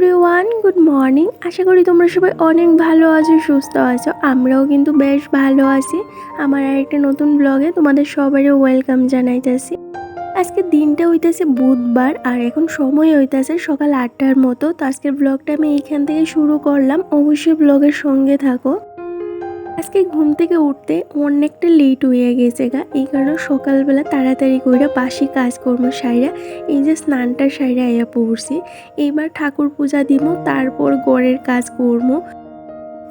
Morning. আশা করি তোমরা সবাই অনেক ভালো আছো, সুস্থ আছো। আমরাও কিন্তু বেশ ভালো আছি। আমার আর একটা নতুন ব্লগে তোমাদের সবারই ওয়েলকাম জানাইতেছি। আজকে দিনটা হইতেছে বুধবার, আর এখন সময় হইতেছে সকাল আটটার মতো। তো আজকের ব্লগটা আমি এইখান থেকে শুরু করলাম। অবশ্যই ব্লগের সঙ্গে থাকো। আজকে ঘুম থেকে উঠতে অনেকটা লেট হয়ে গেছে গা। এই কারণে সকালবেলা তাড়াতাড়ি করে বাসি কাজকর্ম সাইরা, এই যে স্নানটা সাইরা আইয়া পড়ছি। এইবার ঠাকুর পূজা দিব, তারপর গড়ের কাজ করব।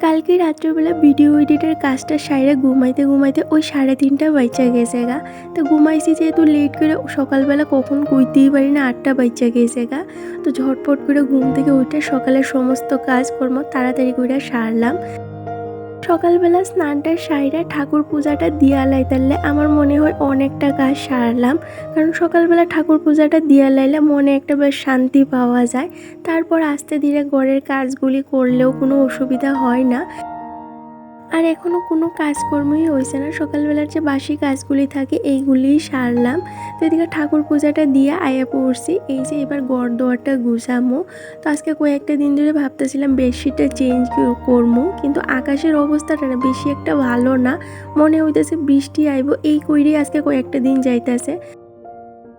কালকে রাত্রেবেলা ভিডিও এডিটের কাজটা সাইরা ঘুমাইতে ঘুমাইতে ওই সাড়ে তিনটা বাচ্চা গেছে গা। তো ঘুমাইছি যেহেতু লেট করে সকালবেলা কখন কইতেই পারি না, আটটা বাচ্চা গেছে গা। তো ঝটপট করে ঘুম থেকে উঠে সকালের সমস্ত কাজকর্ম তাড়াতাড়ি করে সারলাম। সকালবেলা স্নানটা সাইরা ঠাকুর পূজাটা দিয়া লাইতালে আমার মনে হয় অনেকটা কাজ সারলাম। কারণ সকালবেলা ঠাকুর পূজাটা দিয়া লাইলে মনে একটা বেশ শান্তি পাওয়া যায়। তারপর আস্তে ধীরে ঘরের কাজগুলি করলেও কোনো অসুবিধা হয় না। আর এখনও কোনো কাজকর্মই হয়েছে না। সকালবেলার যে বাসি কাজগুলি থাকে এইগুলিই সারলাম। তো এদিকে ঠাকুর পূজাটা দিয়ে আয়া পড়ছি। এই যে এবার গড় দোয়ারটা গুছামো। তো আজকে কয়েকটা দিন ধরে ভাবতেছিলাম বেডশিটটা চেঞ্জ করব কিন্তু আকাশের অবস্থাটা না বেশি একটা ভালো না। মনে হইতেছে বৃষ্টি আইব। এই কইরেই আজকে কয়েকটা দিন যাইতেছে।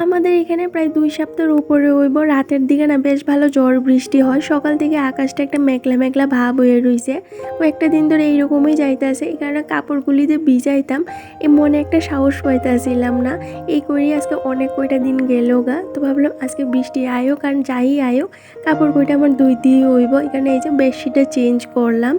আমাদের এখানে প্রায় দুই সপ্তাহের উপরে হইব। রাতের দিকে না বেশ ভালো ঝড় বৃষ্টি হয়। সকাল থেকে আকাশটা একটা মেঘলা মেঘলা ভাব হয়ে রইছে। কয়েকটা দিন ধরে এইরকমই যাইতেছে। এই কারণে কাপড়গুলি দিয়ে ভিজাইতাম, এ মনে একটা সাহস পাইতেছিলাম না। এই করি আজকে অনেক কয়টা দিন গেল গা। তো ভাবলাম আজকে বৃষ্টি আয়ো কারণ যাই আয়ো কাপড় কইটা আমার দুই দিয়ে হইব এখানে এই যে বেডশিটটা চেঞ্জ করলাম।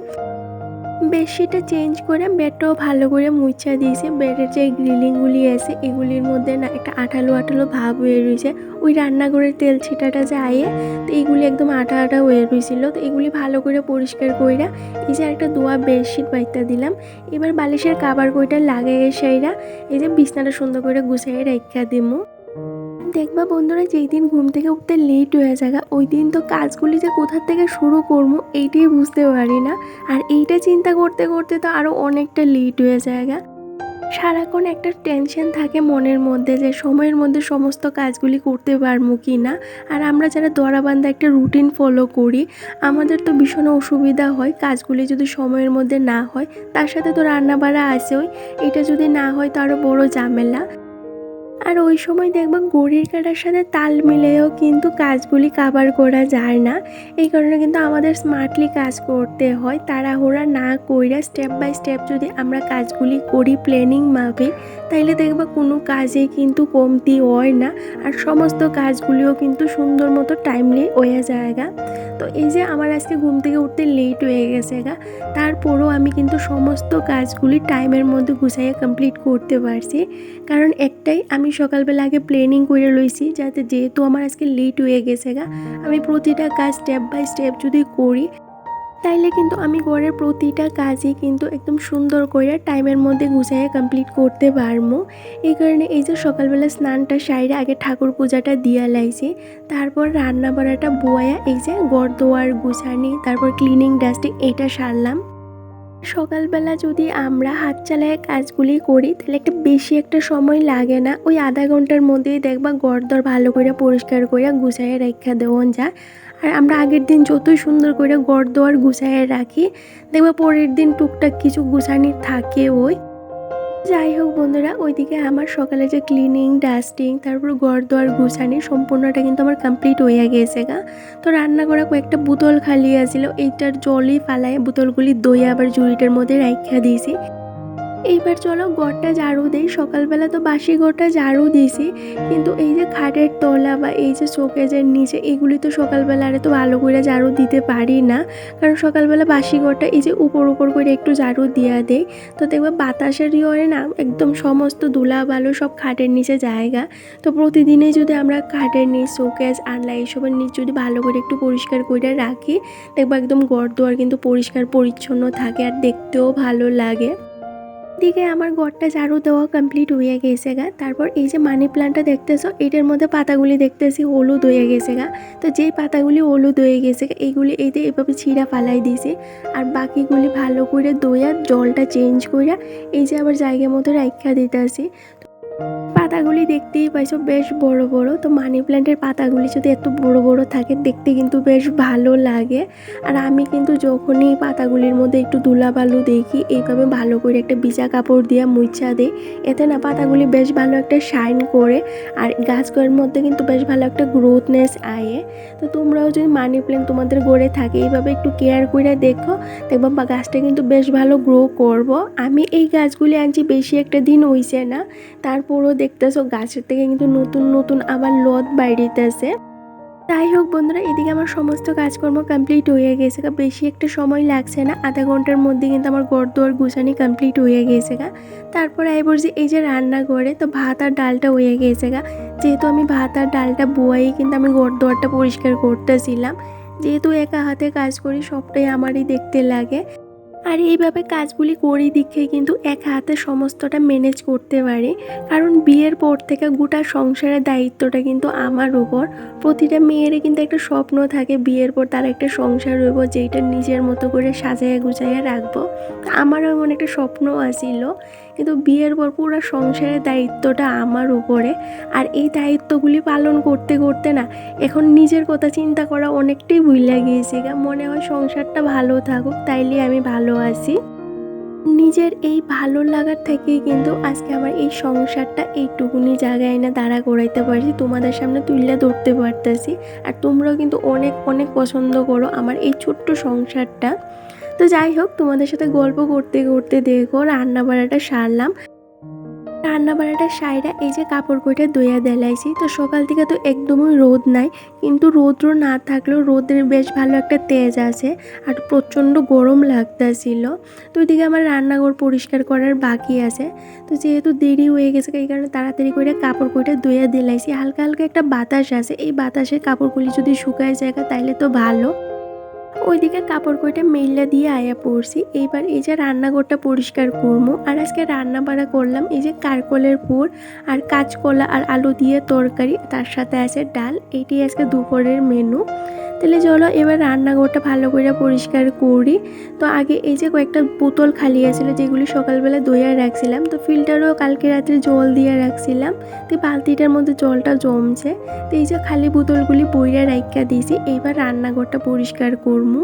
বেডশিটটা চেঞ্জ করে বেডটাও ভালো করে মুছা দিয়েছে। বেডের যে গ্রিলিংগুলি আছে, এগুলির মধ্যে না একটা আঠালো আঠালো ভাব হয়ে রয়েছে। ওই রান্নাঘরের তেল ছিটাটা যে আয়ে তো এইগুলি একদম আঠা আঠা হয়ে রয়েছিল। তো এগুলি ভালো করে পরিষ্কার কইরা এই যে একটা দোয়া বেডশিট বাইতে দিলাম। এবার বালিশের কাবার কইটা লাগাই সাইরা এই যে বিছনাটা সুন্দর করে গুছাই রেখা দিমু। দেখবা বন্ধুরা, যেই দিন ঘুম থেকে উঠতে লেট হয়ে যায় ওই দিন তো কাজগুলি যে কোথা থেকে শুরু করব, এইটাই বুঝতে পারি না। আর এইটা চিন্তা করতে করতে তো আরও অনেকটা লেট হয়ে যায় সারাক্ষণ একটা টেনশন থাকে মনের মধ্যে যে সময়ের মধ্যে সমস্ত কাজগুলি করতে পারব কি না। আর আমরা যারা দরাবান্ধা একটা রুটিন ফলো করি, আমাদের তো ভীষণ অসুবিধা হয় কাজগুলি যদি সময়ের মধ্যে না হয়, তার সাথে তো রান্না বাড়া আসেই এটা যদি না হয় তো আরও বড় ঝামেলা। আর ওই সময় দেখবা ঘড়ির কাটার সাথে তাল মিলেও কিন্তু কাজগুলি কাবার করা যায় না। এই কারণে কিন্তু আমাদের স্মার্টলি কাজ করতে হয়। তাড়াহুড়া না কইরা স্টেপ বাই স্টেপ যদি আমরা কাজগুলি করি প্ল্যানিং মাপে তাইলে দেখবা কোনো কাজে কিন্তু কমতি হয় না। আর সমস্ত কাজগুলিও কিন্তু সুন্দর মতো টাইমলি হয়ে জায়গা তো এই যে আমার আজকে ঘুম থেকে উঠতে লেট হয়ে গেছে গা, তারপরও আমি কিন্তু সমস্ত কাজগুলি টাইমের মধ্যে গুছাইয়া কমপ্লিট করতে পারছি। কারণ একটাই আমি সকালবেলা আগে প্ল্যানিং করে লইছি, যাতে যেহেতু আমার আজকে লেট হয়ে গেছে গা, আমি প্রতিটা কাজ স্টেপ বাই স্টেপ যদি করি তাইলে কিন্তু আমি ঘরের প্রতিটা কাজই কিন্তু একদম সুন্দর করে টাইমের মধ্যে গুছাইয়া কমপ্লিট করতে পারব এই কারণে এই যে সকালবেলা স্নানটা সাইডে আগে ঠাকুর পূজাটা দিয়া লাইছি, তারপর রান্না বাড়াটা বোয়া এই যে গড় দোয়ার গুছানি, তারপর ক্লিনিং ডাস্টিং এটা সারলাম। সকালবেলা যদি আমরা হাত চালায় কাজগুলি করি তাহলে একটা বেশি একটা সময় লাগে না। ওই আধা ঘণ্টার মধ্যেই দেখবা গড় গড়দর ভালো করে পরিষ্কার করে গুছাইয়ে রেখা দেওয়া যায়। আর আমরা আগের দিন যতই সুন্দর করে গড় গড়দোয়ার গুছাইয়ে রাখি, দেখবা পরের দিন টুকটাক কিছু গুছানি থাকে ওই। যাই হোক বন্ধুরা, ওইদিকে আমার সকালে যে ক্লিনিং ডাস্টিং তারপর ঘর দোয়ার গুছানি সম্পূর্ণটা কিন্তু আমার কমপ্লিট হয়ে গেছে গা। তো রান্না করা কয়েকটা বোতল খালি আছিল, এইটার জলই ফালায় বোতলগুলি দই আবার জুড়িটার মধ্যে রাখা দিয়েছি। এইবার চলো গড়টা ঝাড়ু দিই। সকালবেলা তো বাসি গড়টা ঝাড়ু দিয়েছি, কিন্তু এই যে খাটের তলা বা এই যে শোকেজের নিচে, এগুলি তো সকালবেলা আরে তো ভালো করে ঝাড়ু দিতে পারি না। কারণ সকালবেলা বাসি গড়টা এই যে উপর উপর করে একটু ঝাড়ু দিয়া দেয় তো দেখবে বাতাসের ইয়ে না, একদম সমস্ত ধুলা বালু সব খাটের নিচে জায়গা। তো প্রতিদিনই যদি আমরা খাটের নিচ, শোকেজ আনলা এইসবের নিচ যদি ভালো করে একটু পরিষ্কার করে রাখি, দেখব একদম গড় দোয়ার কিন্তু পরিষ্কার পরিচ্ছন্ন থাকে আর দেখতেও ভালো লাগে। দিকে আমার ঘরটা ঝাড়ু দেওয়া কমপ্লিট হয়ে গেছে গা। তারপর এই যে মানি প্লান্টটা দেখতেছো এটার মধ্যে পাতাগুলি দেখতেছি হলুদ হয়ে গেছে গা। তো যেই পাতাগুলি হলুদ হয়ে গেছে গা, এইগুলি এইতে এভাবে ছিঁড়া ফালাই দিয়েছি। আর বাকিগুলি ভালো করে দইয়া জলটা চেঞ্জ করিয়া এই যে আবার জায়গা মতো রাখা দিতে আসি পাতাগুলি দেখতেই পাইছো, বেশ বড় বড়। তো মানি প্ল্যান্টের পাতাগুলি যদি এত বড় বড় থাকে, দেখতে কিন্তু বেশ ভালো লাগে। আর আমি কিন্তু যখনই পাতাগুলির মধ্যে একটু ধুলাবালু দেখি, এইভাবে ভালো করে একটা বিজা কাপড় দিয়ে মুছা দিই। এতে না পাতাগুলি বেশ ভালো একটা শাইন করে, আর গাছগুলোর মধ্যে কিন্তু বেশ ভালো একটা গ্রোথনেস আয়ে। তো তোমরাও যদি মানি প্ল্যান্ট তোমাদের গড়ে থাকে, এইভাবে একটু কেয়ার করে দেখো, দেখব গাছটা কিন্তু বেশ ভালো গ্রো করব। আমি এই গাছগুলি আনছি বেশি একটা দিন হইছে না তারপরও দেখতেছো গাছের থেকে কিন্তু নতুন নতুন আবার লত বাইরেতেছে যাই হোক বন্ধুরা, এদিকে আমার সমস্ত কাজকর্ম কমপ্লিট হয়ে গেছে গা। বেশি একটা সময় লাগছে না, আধা ঘণ্টার মধ্যে কিন্তু আমার ঘর দুয়ার গুছানি কমপ্লিট হয়ে গেছে গা। তারপরে আই বলছি এই যে রান্না করে তো ভাত আর ডালটা হয়ে গেছে গা। যেহেতু আমি ভাত আর ডালটা বয়াই, কিন্তু আমি ঘর দুয়ারটা পরিষ্কার করতেছিলাম। যেহেতু একা হাতে কাজ করি, সবটাই আমারই দেখতে লাগে। আর এইভাবে কাজগুলি করি দিকে কিন্তু এক হাতে সমস্তটা ম্যানেজ করতে পারি। কারণ বিয়ের পর থেকে গোটা সংসারের দায়িত্বটা কিন্তু আমার উপর। প্রতিটা মেয়েরই কিন্তু একটা স্বপ্ন থাকে বিয়ের পর তার একটা সংসার রইব, যেইটা নিজের মতো করে সাজাইয়া গুছাইয়া রাখব। আমারও এমন একটা স্বপ্ন আসিল কিন্তু বিয়ের পর পুরো সংসারের দায়িত্বটা আমার উপরে। আর এই দায়িত্বগুলি পালন করতে করতে না এখন নিজের কথা চিন্তা করা অনেকটাই ভুলে গিয়েছে মনে হয় সংসারটা ভালো থাকুক, তাইলে আমি ভালো আছি। নিজের এই ভালো লাগার থেকেই কিন্তু আজকে আমার এই সংসারটা এইটুকুনি জায়গায় না দাঁড়া করাইতে পারছি, তোমাদের সামনে তুলে ধরতে পারতেছি। আর তোমরাও কিন্তু অনেক অনেক পছন্দ করো আমার এই ছোট্ট সংসারটা। তো যাই হোক, তোমাদের সাথে গল্প করতে করতে দেখো রান্না বাড়াটা সারলাম। রান্না বান্নাটা সাইরা এই যে কাপড় কইটা দইয়া দেলাইছি। তো সকাল থেকে তো একদমই রোদ নাই, কিন্তু রৌদ্র না থাকলেও রোদের বেশ ভালো একটা তেজ আছে আর প্রচণ্ড গরম লাগতেছিল। তো ওইদিকে আমার রান্নাঘর পরিষ্কার করার বাকি আছে। তো যেহেতু দেরি হয়ে গেছে, এই কারণে তাড়াতাড়ি করে কাপড় কইটা দইয়া দিলাইছি। হালকা হালকা একটা বাতাস আছে, এই বাতাসে কাপড়গুলি যদি শুকায় যায় তাইলে তো ভালো। ওইদিকে কাপড় কইটা মেল্লা দিয়ে আয়া পড়ছি। এইবার এই যে রান্নাঘরটা পরিষ্কার করব আর আজকে রান্না বাড়া করলাম এই যে কারকলের পুর আর কাঁচকলা আর আলু দিয়ে তরকারি, তার সাথে আছে ডাল। এটি আজকে দুপুরের মেনু তাহলে চলো এবার রান্নাঘরটা ভালো করে পরিষ্কার করি। তো আগে এই যে কয়েকটা বোতল খালি আছিল, যেগুলি সকালবেলা দইয়া রাখছিলাম, তো ফিল্টারও কালকে রাত্রে জল দিয়ে রাখছিলাম। তো বালতিটার মধ্যে জলটা জমছে। তো এই যে খালি বোতলগুলি বইরা রাইখা দিয়েছি, এবার রান্নাঘরটা পরিষ্কার করব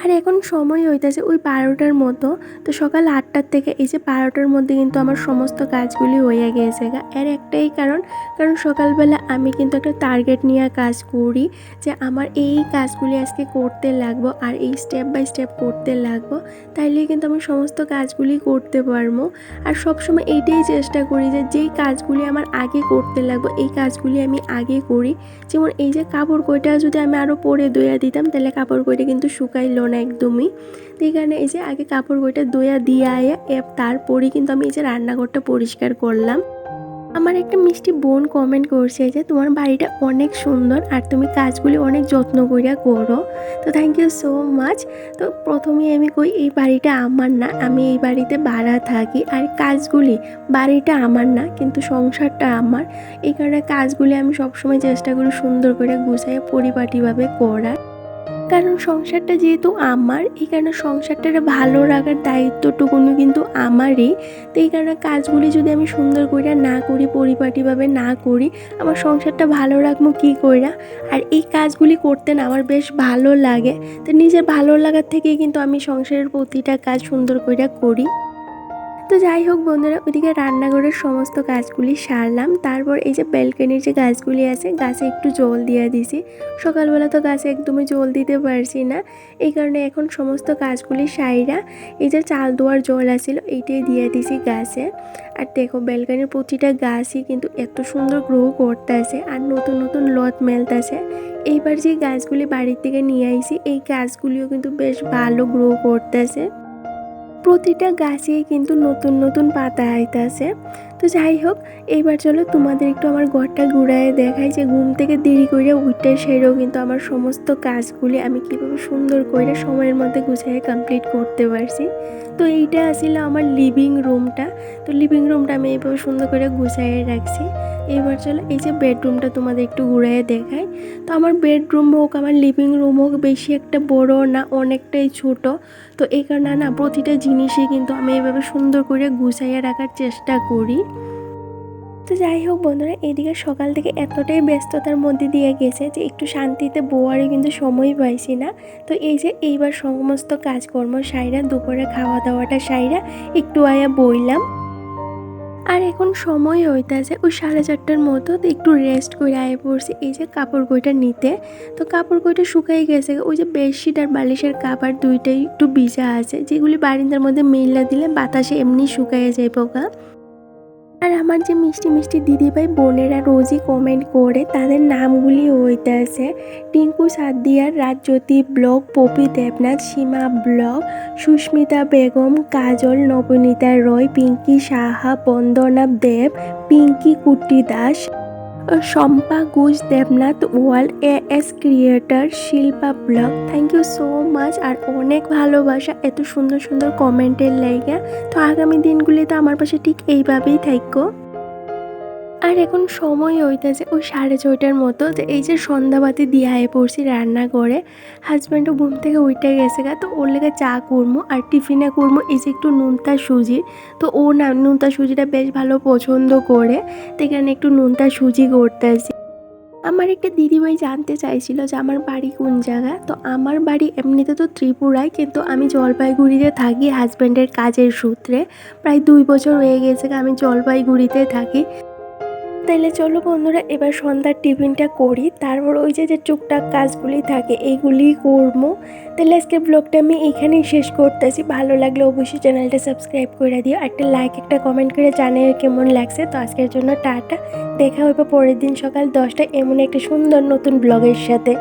আর এখন সময় হইতেছে ওই বারোটার মতো, তো সকাল আটটার থেকে এই যে বারোটার মধ্যে কিন্তু আমার সমস্ত কাজগুলি হয়ে গিয়েছে গা। এর একটাই কারণ কারণ সকালবেলা আমি কিন্তু একটা টার্গেট নিয়ে কাজ করি যে আমার এই কাজগুলি আজকে করতে লাগবো আর এই স্টেপ বাই স্টেপ করতে লাগবো তাইলে কিন্তু আমি সমস্ত কাজগুলি করতে পারব। আর সবসময় এইটাই চেষ্টা করি যে যেই কাজগুলি আমার আগে করতে লাগবো, এই কাজগুলি আমি আগে করি। যেমন এই যে কাপড় কইটা যদি আমি আরও পরে দইয়া দিতাম তাহলে কাপড় কইটা কিন্তু শুকাইলো না একদমই। তো কারণে এই যে আগে কাপড় কইটা দইয়া দিয়ে আয়া তারপরে কিন্তু আমি এই যে রান্নাঘরটা পরিষ্কার করলাম। আমার একটা মিষ্টি বোন কমেন্ট করছে যে, তোমার বাড়িটা অনেক সুন্দর আর তুমি কাজগুলি অনেক যত্ন করিয়া করো। তো থ্যাংক ইউ সো মাচ তো প্রথমে আমি কই, এই বাড়িটা আমার না, আমি এই বাড়িতে ভাড়া থাকি আর কাজগুলি বাড়িটা আমার না, কিন্তু সংসারটা আমার। এই কারণে কাজগুলি আমি সবসময় চেষ্টা করি সুন্দর করে গুছাইয়ে পরিপাটিভাবে করার। কারণ সংসারটা যেহেতু আমার, এই কারণে সংসারটার ভালো রাখার দায়িত্বটুকুনো কিন্তু আমারই। তো এই কারণে কাজগুলি যদি আমি সুন্দর করিয়া না করি, পরিপাটিভাবে না করি, আমার সংসারটা ভালো রাখব কী কইরা? আর এই কাজগুলি করতে না আমার বেশ ভালো লাগে। তো নিজের ভালো লাগার থেকেই কিন্তু আমি সংসারের প্রতিটা কাজ সুন্দর করিয়া করি। তো যাই হোক বন্ধুরা, ওইদিকে রান্নাঘরের সমস্ত গাছগুলি সারলাম। তারপর এই যে ব্যালকনির যে গাছগুলি আছে, গাছে একটু জল দিয়ে দিছি। সকালবেলা তো গাছে একদমই জল দিতে পারছি না। এই কারণে এখন সমস্ত গাছগুলি সাইরা এই যে চাল দোয়ার জল আসছিল এইটাই দিয়ে দিছি গাছে। আর দেখো ব্যালকনির প্রতিটা গাছই কিন্তু এত সুন্দর গ্রো করতেছে আর নতুন নতুন লত মেলতেছে। এইবার যে গাছগুলি বাড়ির থেকে নিয়ে আইছি, এই গাছগুলিও কিন্তু বেশ ভালো গ্রো করতেছে। প্রতিটা গাছেই কিন্তু নতুন নতুন পাতা আইতাছে। তো যাই হোক এইবার চলো তোমাদের একটু আমার ঘরটা ঘুরায় দেখাই যে ঘুম থেকে দেরি করে উঠতে সেরেও কিন্তু আমার সমস্ত কাজগুলি আমি কীভাবে সুন্দর করে সময়ের মধ্যে গুছিয়ে কমপ্লিট করতে পারছি। তো এইটা আসলে আমার লিভিং রুমটা তো লিভিং রুমটা আমি এইভাবে সুন্দর করে গুছাইয়ে রাখছি। এবার চলো, এই যে বেডরুমটা তোমাদের একটু ঘুরাইয়ে দেখাই। তো আমার বেডরুম হোক, আমার লিভিং রুম হোক, বেশি একটা বড় না, অনেকটাই ছোট। তো এই কারণে না, প্রতিটা জিনিসই কিন্তু আমি এইভাবে সুন্দর করে গুছাইয়ে রাখার চেষ্টা করি। তো যাই হোক বন্ধুরা, এদিকে সকাল থেকে এতটাই ব্যস্ততার মধ্যে দিয়ে গেছে যে একটু শান্তিতে বোয়ারে কিন্তু সময় পাইছি না। তো এই যে এইবার সমস্ত কাজকর্ম সাইরা, দুপুরে খাওয়া দাওয়াটা সাইরা একটু আয়া বইলাম। আর এখন সময় হইতাছে, ওই সাড়ে চারটার মতো তো একটু রেস্ট করে আয়ে পড়ছি। এই যে কাপড় কইটা নিতে, তো কাপড় কইটা শুকাই গেছে ওই যে বেডশিট আর বালিশের কাপড় দুইটাই একটু ভিজা আছে, যেগুলি বারিন্দার মধ্যে মেলা দিলে বাতাসে এমনি শুকাইয়া যায় পোকা আর আমার যে মিষ্টি মিষ্টি দিদিভাই বোনেরা রোজই কমেন্ট করে, তাদের নামগুলি হইতে আছে। টিঙ্কু সাদিয়ার Rajjyoti vlog Popi Debnath, Seema vlog Susmita Begum, Kajal, Nabanita Roy, Pinky Saha, Bandana Deb, Pinky Kutti Das. Shampa Ghosh Debnath world A S creator Shilpa blog. Thank you so much আর অনেক ভালোবাসা এত সুন্দর সুন্দর কমেন্টের লাইগা তো আগামী দিনগুলিতে আমার পাশে ঠিক এইভাবেই থাকো। আর এখন সময় হইতেছে ওই সাড়ে ছয়টার মতো যে এই যে সন্ধ্যাবাতি দিয়ে পড়ছি রান্না করে, হাজব্যান্ডও ঘুম থেকে উঠে গেছে গা, তো ওর লেগে চা করব আর টিফিনে করব এই যে একটু নুনতা সুজি। তো ও না, নুনতা সুজিটা বেশ ভালো পছন্দ করে, তো এখানে একটু নুনতা সুজি করতেছি। আমার একটা দিদিভাই জানতে চাইছিল যে আমার বাড়ি কোন জায়গা? তো আমার বাড়ি এমনিতে তো ত্রিপুরায়, কিন্তু আমি জলপাইগুড়িতে থাকি হাজব্যান্ডের কাজের সূত্রে। প্রায় দুই বছর হয়ে গেছে আমি জলপাইগুড়িতে থাকি। তাইলে চলো বন্ধুরা, এবার সন্ধ্যার টিফিনটা করি। তারপর ওই যে যে টুকটাক কাজগুলি থাকে এইগুলি করব। তাহলে আজকে ব্লগটা আমি এখানেই শেষ করতেছি। ভালো লাগলে অবশ্যই চ্যানেলটা সাবস্ক্রাইব করে দিও। একটা লাইক একটা কমেন্ট করে জানিয়ে কেমন লাগছে। তো আজকের জন্য টাটা। দেখা হবে পরের দিন সকাল দশটায় এমন একটা সুন্দর নতুন ব্লগের সাথে।